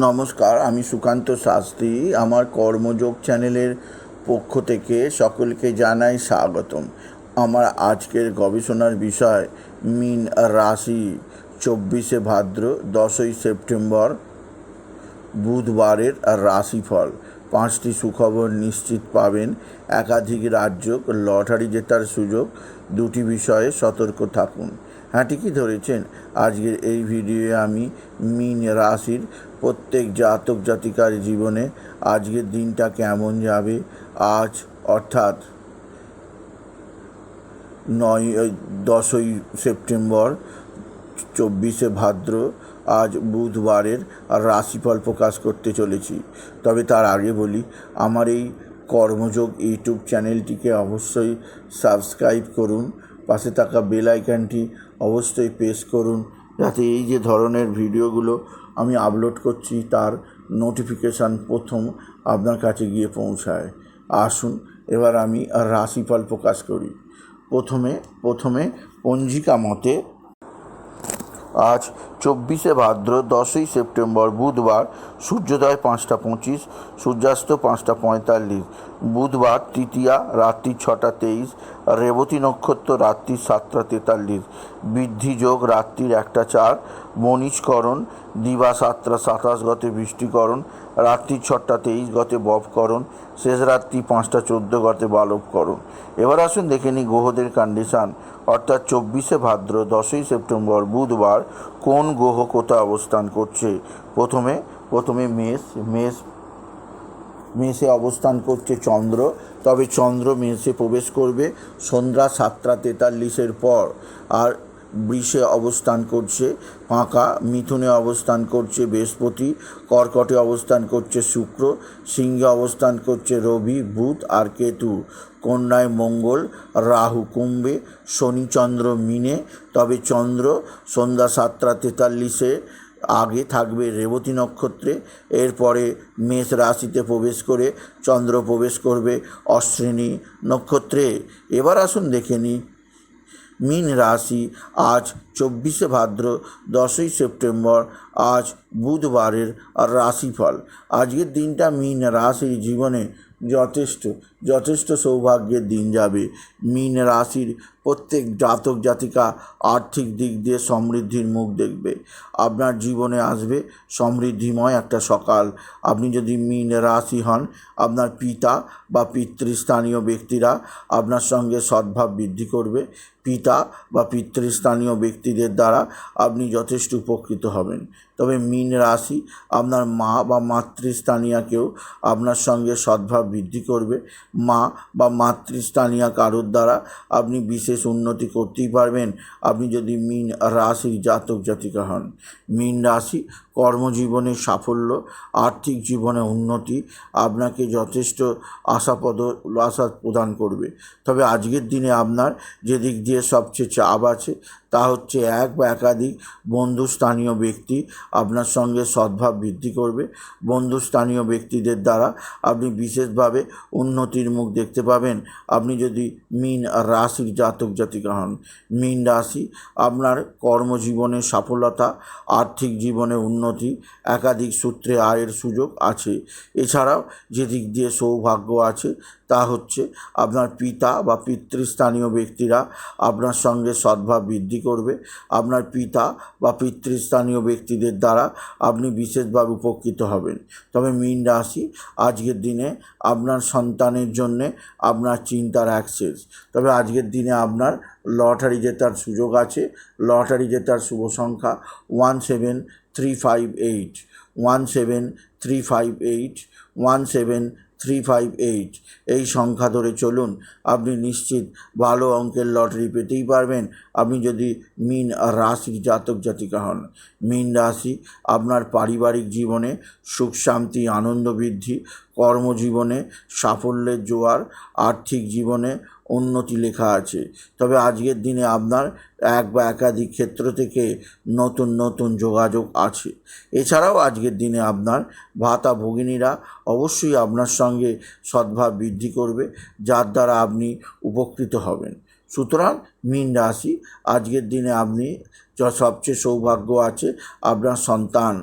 নমস্কার, আমি সুকান্ত শাস্ত্রী। আমার কর্মযোগ চ্যানেলের পক্ষ থেকে সকলকে জানাই স্বাগতম। আমার আজকের গবেষণার বিষয়, মিন রাশি, চব্বিশে ভাদ্র, দশই সেপ্টেম্বর, বুধবারের রাশিফল। পাঁচটি সুখবর নিশ্চিত পাবেন। একাধিক রাজ্য লটারি জেতার সুযোগ। দুটি বিষয়ে সতর্ক থাকুন। হ্যাঁ ঠিকই ধরেছেন। আজকের এই ভিডিওয়ে আমি মিন রাশির প্রত্যেক জাতক জাতিকার জীবনে আজকের দিনটা কেমন যাবে? আজ অর্থাৎ নয় দশই সেপ্টেম্বর, চব্বিশে ভাদ্র, আজ বুধবারের রাশিফল প্রকাশ করতে চলেছি। তবে তার আগে বলি, আমার এই কর্মযোগ ইউটিউব চ্যানেলটিকে অবশ্যই সাবস্ক্রাইব করুন। পাশে থাকা বেল আইকনটি অবশ্যই প্রেস করুন যাতে এই যে ধরনের ভিডিওগুলো আমি আপলোড করছি তার নোটিফিকেশান প্রথম আপনার কাছে গিয়ে পৌঁছায়। আসুন, এবার আমি রাশিফল প্রকাশ করি। প্রথমে প্রথমে পঞ্জিকা মতে আজ চব্বিশে ভাদ্র দশই সেপ্টেম্বর বুধবার সূর্যোদয় পাঁচটা পঁচিশ, সূর্যাস্ত পাঁচটা পঁয়তাল্লিশ বুধবার তৃতীয়া রাত্রি ছটা তেইশ, রেবতী নক্ষত্র রাত্রি সাতটা তেতাল্লিশ বৃদ্ধি যোগ রাত্রির একটা চার, মনীষকরণ দিবা সাতটা সাতাশ গতে বৃষ্টিকরণ, রাত্রি ছটা তেইশ গতে ববকরণ শেষ রাত্রি পাঁচটা চোদ্দ গতে বালবকরণ। এবার আসুন দেখে নিই গ্রহদের কন্ডিশান অর্থাৎ চব্বিশে ভাদ্র, দশই সেপ্টেম্বর বুধবার কোন গ্রহ কোথায় অবস্থান করছে? প্রথমে প্রথমে মেষ মেষ মেষে অবস্থান করছে চন্দ্র। তবে চন্দ্র মেষে প্রবেশ করবে সন্ধ্যা সাতটা তেতাল্লিশের পর। আর বৃষে অবস্থান করছে ফাঁকা মিথুনে অবস্থান করছে বৃহস্পতি, কর্কটে অবস্থান করছে শুক্র, সিংহে অবস্থান করছে রবি, বুধ আর কেতু। কন্যায় মঙ্গল, রাহু কুম্ভে শনিচন্দ্র মিনে। তবে চন্দ্র সন্ধ্যা সাতটা তেতাল্লিশে আগে থাকবে রেবতী নক্ষত্রে, এরপরে মেষ রাশিতে প্রবেশ করে চন্দ্র প্রবেশ করবে অশ্বিনী নক্ষত্রে। এবার আসুন দেখে নিই। মিন রাশি, আজ চব্বিশে ভাদ্র, দশই সেপ্টেম্বর, আজ বুধবারের রাশিফল। আজকের দিনটা মিন রাশির জীবনে যথেষ্ট যথেষ্ট সৌভাগ্যের দিন যাবে। মিন রাশির প্রত্যেক জাতক জাতিকা আর্থিক দিক দিয়ে সমৃদ্ধির মুখ দেখবে। আপনার জীবনে আসবে সমৃদ্ধিময় একটা সকাল। আপনি যদি মিন রাশি হন, আপনার পিতা বা পিতৃস্থানীয় ব্যক্তিরা আপনার সঙ্গে সদ্ভাব বৃদ্ধি করবে। পিতা বা পিতৃস্থানীয় ব্যক্তিদের দ্বারা আপনি যথেষ্ট উপকৃত হবেন। তবে মিন রাশি আপনার মা বা মাতৃস্থানীয়াকেও আপনার সঙ্গে সদ্ভাব বৃদ্ধি করবে। মা বা মাতৃস্থানীয় কারোর দ্বারা আপনি বিশেষ উন্নতি করতেই পারবেন। আপনি যদি মিন রাশির জাতক জাতিকা হন, মিন রাশি কর্মজীবনে সাফল্য, আর্থিক জীবনে উন্নতি আপনাকে যথেষ্ট আশাপদ আশা প্রদান করবে। তবে আজকের দিনে আপনার যেদিক দিয়ে সবচেয়ে চাপ আছে তা হচ্ছে এক বা একাধিক বন্ধুস্থানীয় ব্যক্তি আপনার সঙ্গে সদ্ভাব বৃদ্ধি করবে। বন্ধুস্থানীয় ব্যক্তিদের দ্বারা আপনি বিশেষভাবে উন্নতির মুখ দেখতে পাবেন। আপনি যদি মিন রাশির জাতক জাতিকা হন, মিন রাশি আপনার কর্মজীবনে সফলতা, আর্থিক জীবনে উন্নতি, একাধিক সূত্রে আয়ের সুযোগ আছে। এছাড়াও যে দিক দিয়ে সৌভাগ্য আছে তা হচ্ছে আপনার পিতা বা পিতৃস্থানীয় ব্যক্তিরা আপনার সঙ্গে সদ্ভাব বৃদ্ধি করবে। আপনার পিতা বা পিতৃস্থানীয় ব্যক্তিদের দ্বারা আপনি বিশেষভাবে উপকৃত হবেন। তবে মীন রাশি আজকের দিনে আপনার সন্তানের জন্যে আপনার চিন্তার অ্যাক্সেস। তবে আজকের দিনে আপনার লটারি জেতার সুযোগ আছে। লটারি জেতার শুভ সংখ্যা one seven three five eight. One seven three five eight. One seven three five eight এই সংখ্যা ধরে চলুন, আপনি নিশ্চিত ভালো অঙ্কের লটারি পেতেই পারবেন। আপনি যদি মিন রাশির জাতক জাতিকা হন, মিন রাশি আপনার পারিবারিক জীবনে সুখ, শান্তি, আনন্দ বৃদ্ধি কর্মজীবনে সাফল্যের জোয়ার, আর্থিক জীবনে উন্নতি লেখা আছে। তবে আজকের দিনে আপনার এক বা একাধিক ক্ষেত্র থেকে নতুন নতুন যোগাযোগ আছে। এছাড়াও আজকের দিনে আপনার ভাতা ভগিনীরা অবশ্যই আপনার সঙ্গে সদ্ভাব বৃদ্ধি করবে, যার দ্বারা আপনি উপকৃত হবেন। সুতরাং মীন রাশি। আজকের দিনে আপনি সবচেয়ে সৌভাগ্য আছে আপনার সন্তান।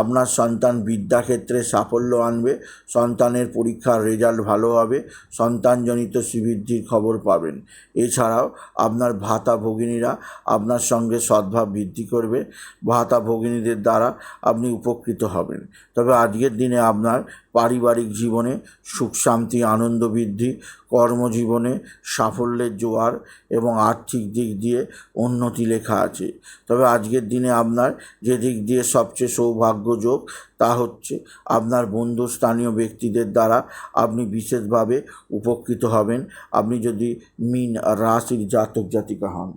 আপনার সন্তান বিদ্যাক্ষেত্রে সাফল্য আনবে, সন্তানের পরীক্ষার রেজাল্ট ভালো হবে, সন্তানজনিত শ্রীবৃদ্ধির খবর পাবেন। এছাড়াও আপনার ভাতা ভগিনীরা আপনার সঙ্গে সদ্ভাব বৃদ্ধি করবে, ভাতা ভগিনীদের দ্বারা আপনি উপকৃত হবেন। তবে আজকের দিনে আপনার পারিবারিক জীবনে সুখ শান্তি, আনন্দ বৃদ্ধি, কর্মজীবনে সাফল্যের জোয়ার এবং আর্থিক দিক দিয়ে উন্নতি লেখা আছে। তবে আজকের দিনে আপনার যে দিক দিয়ে সবচেয়ে সৌভাগ্যযোগ তা হচ্ছে আপনার বন্ধু স্থানীয় ব্যক্তিদের দ্বারা আপনি বিশেষভাবে উপকৃত হবেন। আপনি যদি মিন রাশির জাতক জাতিকা হন,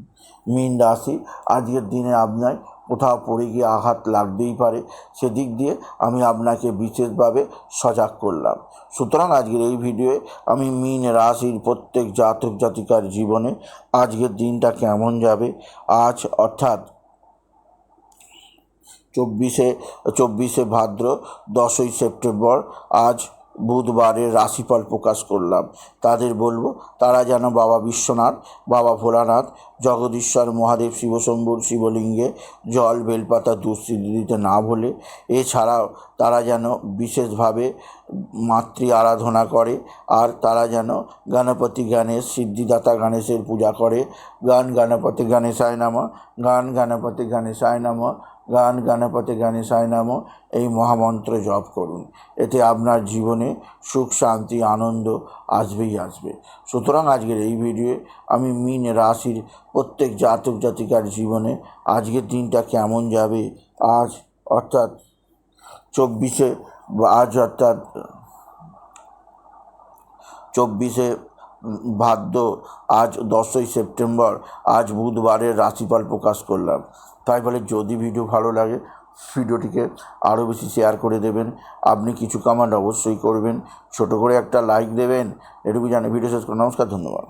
মিন রাশি আজকের দিনে আপনার কোথাও পড়ে গিয়ে আঘাত লাগতেই পারে, সেদিক দিয়ে আমি আপনাকে বিশেষভাবে সজাগ করলাম। সুতরাং আজকের এই ভিডিওয়ে আমি মিন রাশির প্রত্যেক জাতক জাতিকার জীবনে আজকের দিনটা কেমন যাবে, আজ অর্থাৎ চব্বিশে চব্বিশে ভাদ্র, দশই সেপ্টেম্বর, আজ বুধবারের রাশিফল প্রকাশ করলাম। তাদের বলব, তারা যেন বাবা বিশ্বনাথ, বাবা ভোলানাথ, জগদীশ্বর মহাদেব, শিবশম্ভুর শিবলিঙ্গে জল বেলপাতা দুস্থিতি দিতে না ভোলে। এছাড়াও তারা যেন বিশেষভাবে মাতৃ আরাধনা করে আর তারা যেন গণপতি গণেশ, সিদ্ধিদাতা গণেশের পূজা করে। গান গণপতি গণেশায় নামা, গান গণপতি গণেশায় নামা গান গণপতি গণেশায় নাম, এই মহামন্ত্র জপ করুন। এতে আপনার জীবনে সুখ, শান্তি, আনন্দ আসবেই আসবে। সুতরাং আজকের এই ভিডিওয়ে আমি মিন রাশির প্রত্যেক জাতক জাতিকার জীবনে আজকের দিনটা কেমন যাবে, আজ অর্থাৎ চব্বিশে, আজ অর্থাৎ চব্বিশে ভাদ্র আজ দশই সেপ্টেম্বর, আজ বুধবারের রাশিফল প্রকাশ করলাম। তাই বলে যদি ভিডিও ভালো লাগে, ভিডিওটিকে আরও বেশি শেয়ার করে দেবেন। আপনি কিছু কামান্ড অবশ্যই করবেন। ছোট করে একটা লাইক দেবেন। এটুকু জানি ভিডিও শেষ করে নমস্কার, ধন্যবাদ।